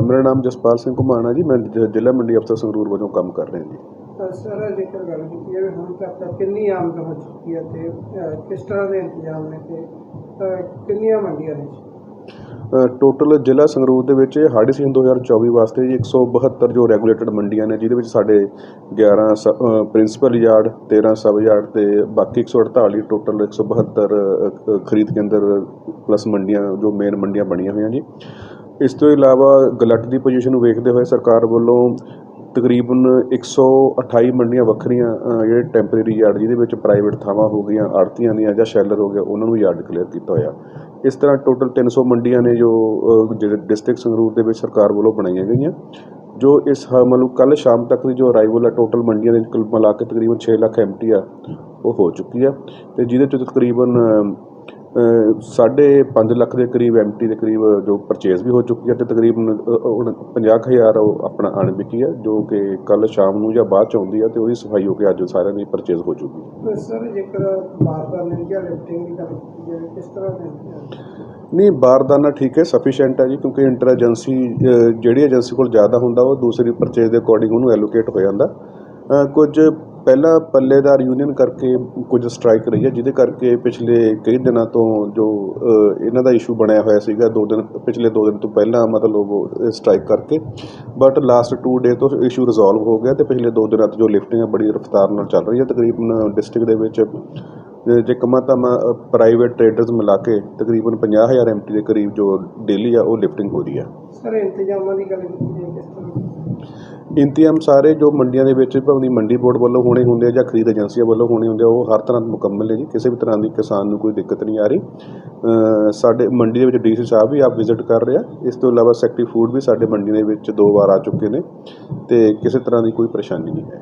ਮੇਰਾ ਨਾਮ ਜਸਪਾਲ ਸਿੰਘ ਘੁਮਾਣਾ ਜੀ ਮੈਂ ਜ- ਜ਼ਿਲ੍ਹਾ ਮੰਡੀ ਅਫਸਰ ਸੰਗਰੂਰ ਵਜੋਂ ਕੰਮ ਕਰ ਰਿਹਾ ਜੀ। ਅ, ਸਰ ਜੇਕਰ ਗੱਲ ਕੀਤੀ ਜਾਵੇ ਹੁਣ ਤੱਕ ਕਿੰਨੀ ਆਮਦ ਹੋ ਚੁੱਕੀ ਹੈ ਤੇ ਅ, ਕਿਸ ਤਰ੍ਹਾਂ ਦੇ ਇੰਤਜ਼ਾਮ ਨੇ ਤੇ ਅ, ਕਿੰਨੀਆਂ ਮੰਡੀਆਂ ਨੇ? ਟੋਟਲ ਜ਼ਿਲ੍ਹਾ ਸੰਗਰੂਰ ਦੇ ਵਿੱਚ ਹਾੜੀ ਸੀਜ਼ਨ 2024 ਵਾਸਤੇ ਜੀ 172 ਜੋ ਰੈਗੂਲੇਟਡ ਮੰਡੀਆਂ ਨੇ ਜਿਹਦੇ ਵਿੱਚ ਸਾਡੇ 11 ਪ੍ਰਿੰਸੀਪਲ ਯਾਰਡ 13 ਸਬ ਯਾਰਡ ਤੇ ਬਾਕੀ 148 ਟੋਟਲ 172 ਅ, ਅ, ਖਰੀਦ ਕੇਂਦਰ ਪਲੱਸ ਮੰਡੀਆਂ ਜੋ ਮੇਨ ਮੰਡੀਆਂ ਬਣੀਆਂ ਹੋਈਆਂ ਜੀ। ਇਸ ਤੋਂ ਇਲਾਵਾ ਗਲੱਟ ਦੀ ਪੋਜੀਸ਼ਨ ਨੂੰ ਵੇਖਦੇ ਹੋਏ ਸਰਕਾਰ ਵੱਲੋਂ ਤਕਰੀਬਨ 128 ਮੰਡੀਆਂ ਵੱਖਰੀਆਂ ਅ, ਜਿਹੜੇ ਟੈਂਪਰੇਰੀ ਯਾਰਡ ਜਿਹਦੇ ਵਿੱਚ ਪ੍ਰਾਈਵੇਟ ਥਾਵਾਂ ਹੋ ਗਈਆਂ ਆੜਤੀਆਂ ਦੀਆਂ ਜਾਂ ਸ਼ੈਲਰ ਹੋ ਗਿਆ ਉਹਨਾਂ ਨੂੰ ਯਾਰਡ ਡਿਕਲੇਅਰ ਕੀਤਾ ਹੋਇਆ। ਇਸ ਤਰ੍ਹਾਂ ਟੋਟਲ 300 ਮੰਡੀਆਂ ਨੇ ਜੋ ਅ, ਜਿਹੜੇ ਡਿਸਟ੍ਰਿਕਟ ਸੰਗਰੂਰ ਦੇ ਵਿੱਚ ਸਰਕਾਰ ਵੱਲੋਂ ਬਣਾਈਆਂ ਗਈਆਂ ਜੋ ਇਸ ਹ- ਮਤਲਬ ਕੱਲ ਸ਼ਾਮ ਤੱਕ ਦੀ ਜੋ ਅਰਾਈਵਲ ਆ ਟੋਟਲ ਮੰਡੀਆਂ ਦੇ ਕੁੱਲ ਮਿਲਾ ਕੇ ਤਕਰੀਬਨ 6 ਲੱਖ ਐਮਟੀ ਆ ਉਹ ਹੋ ਚੁੱਕੀ ਆ। ਤੇ ਜਿਹਦੇ ਚ ਤਕਰੀਬਨ ਅ, ਸਾਢੇ 5 ਲੱਖ ਦੇ ਕਰੀਬ ਐਮਟੀ ਦੇ ਕਰੀਬ ਜੋ ਪਰਚੇਜ਼ ਵੀ ਹੋ ਚੁੱਕੀ ਹੈ ਤੇ ਤਕਰੀਬਨ ਅ, ਹੁਣ 50000 ਉਹ ਆਪਣਾ ਅਣਵਿਕੀ ਹੈ ਜੋ ਕਿ ਕੱਲ ਸ਼ਾਮ ਨੂੰ ਜਾਂ ਬਾਅਦ ਚ ਆਉਂਦੀ ਹੈ ਤੇ ਉਹਦੀ ਸਫ਼ਾਈ ਹੋ ਕੇ ਅੱਜ ਸਾਰਿਆਂ ਦੀ ਪਰਚੇਜ਼ ਹੋ ਚੁੱਕੀ ਹੈ। ਤੇ ਸਰ ਜੇਕਰ ਬਾਰ-ਬਾਰ ਨਿੰਜਾ ਲਿਫਟਿੰਗ ਦੀ ਗੱਲ ਕੀਤੀ ਜਾਵੇ ਕਿਸ ਤਰ੍ਹਾਂ ਦੇ ਇੰਤਜ਼ਾਮ ਨਹੀਂ ਬਾਰਦਾਨਾ ਠੀਕ ਹੈ ਸਫੀਸ਼ੀਐਂਟ ਹੈ ਜੀ ਕਿਉਂਕਿ ਇੰਟਰ ਏਜੰਸੀ ਜਿਹੜੀ ਏਜੰਸੀ ਕੋਲ ਜ਼ਿਆਦਾ ਹੁੰਦਾ ਉਹ ਦੂਸਰੀ ਪਰਚੇਜ਼ ਦੇ ਅਕੋਰਡਿੰਗ ਉਹਨੂੰ ਐਲੋਕੇਟ ਹੋ ਜਾਂਦਾ। ਕੁਝ ਪਹਿਲਾਂ ਪੱਲੇਦਾਰ ਯੂਨੀਅਨ ਕਰਕੇ ਕੁਝ ਸਟ੍ਰਾਈਕ ਰਹੀ ਹੈ, ਜਿਹਦੇ ਕਰਕੇ ਪਿਛਲੇ ਕਈ ਦਿਨਾਂ ਤੋਂ ਜੋ ਇਹਨਾਂ ਦਾ ਇਸ਼ੂ ਬਣਿਆ ਹੋਇਆ ਸੀਗਾ, ਦੋ ਦਿਨ, ਪਿਛਲੇ ਦੋ ਦਿਨ ਤੋਂ ਪਹਿਲਾਂ ਮਤਲਬ ਉਹ ਸਟ੍ਰਾਈਕ ਕਰਕੇ ਬਟ ਲਾਸਟ 2 ਡੇ ਤੋਂ ਇਸ਼ੂ ਰਿਜ਼ੋਲਵ ਹੋ ਗਿਆ ਤੇ ਪਿਛਲੇ ਦੋ ਦਿਨਾਂ ਤੋਂ ਜੋ ਲਿਫਟਿੰਗ ਹੈ ਬੜੀ ਰਫ਼ਤਾਰ ਨਾਲ ਚੱਲ ਰਹੀ ਹੈ ਤਕਰੀਬਨ ਡਿਸਟ੍ਰਿਕਟ ਦੇ ਵਿੱਚ ਜੇ ਕਮਾ ਤਾਂ ਪ੍ਰਾਈਵੇਟ ਟ੍ਰੇਡਰਸ ਮਿਲਾ ਕੇ ਤਕਰੀਬਨ 50000 ਐਮਟੀ ਦੇ ਕਰੀਬ ਜੋ ਡੇਲੀ ਆ, ਉਹ ਲਿਫਟਿੰਗ ਹੋ ਰਹੀ ਆ। ਸਰ, ਇੰਤਜ਼ਾਮਾਂ ਦੀ ਗੱਲ ਕੀਤੀ ਜਾਵੇ ਕਿਸ ਤਰ੍ਹਾਂ ਇੰਤਜ਼ਾਮ ਸਾਰੇ ਜੋ ਮੰਡੀਆਂ ਦੇ ਵਿੱਚ ਭਾਵੇਂ ਮੰਡੀ ਬੋਰਡ ਵੱਲੋਂ ਹੋਣੇ ਹੁੰਦੇ ਆ ਜਾਂ ਖਰੀਦ ਏਜੰਸੀਆਂ ਵੱਲੋਂ ਹੋਣੇ ਹੁੰਦੇ ਆ, ਉਹ ਹਰ ਤਰ੍ਹਾਂ ਮੁਕੰਮਲ ਹੈ ਜੀ। ਕਿਸੇ ਵੀ ਤਰ੍ਹਾਂ ਦੀ ਕਿਸਾਨ ਨੂੰ ਕੋਈ ਦਿੱਕਤ ਨਹੀਂ ਆ ਰਹੀ। ਸਾਡੇ ਮੰਡੀ ਦੇ ਵਿੱਚ ਡੀਸੀ ਸਾਹਿਬ ਵੀ ਆਪ ਵਿਜ਼ਿਟ ਕਰ ਰਹੇ ਆ। ਇਸ ਤੋਂ ਇਲਾਵਾ ਸੈਕਟਰੀ ਫੂਡ ਵੀ ਸਾਡੇ ਮੰਡੀ ਦੇ ਵਿੱਚ ਦੋ ਵਾਰ ਆ ਚੁੱਕੇ ਨੇ ਤੇ ਕਿਸੇ ਤਰ੍ਹਾਂ ਦੀ ਕੋਈ ਪਰੇਸ਼ਾਨੀ ਨਹੀਂ ਹੈ।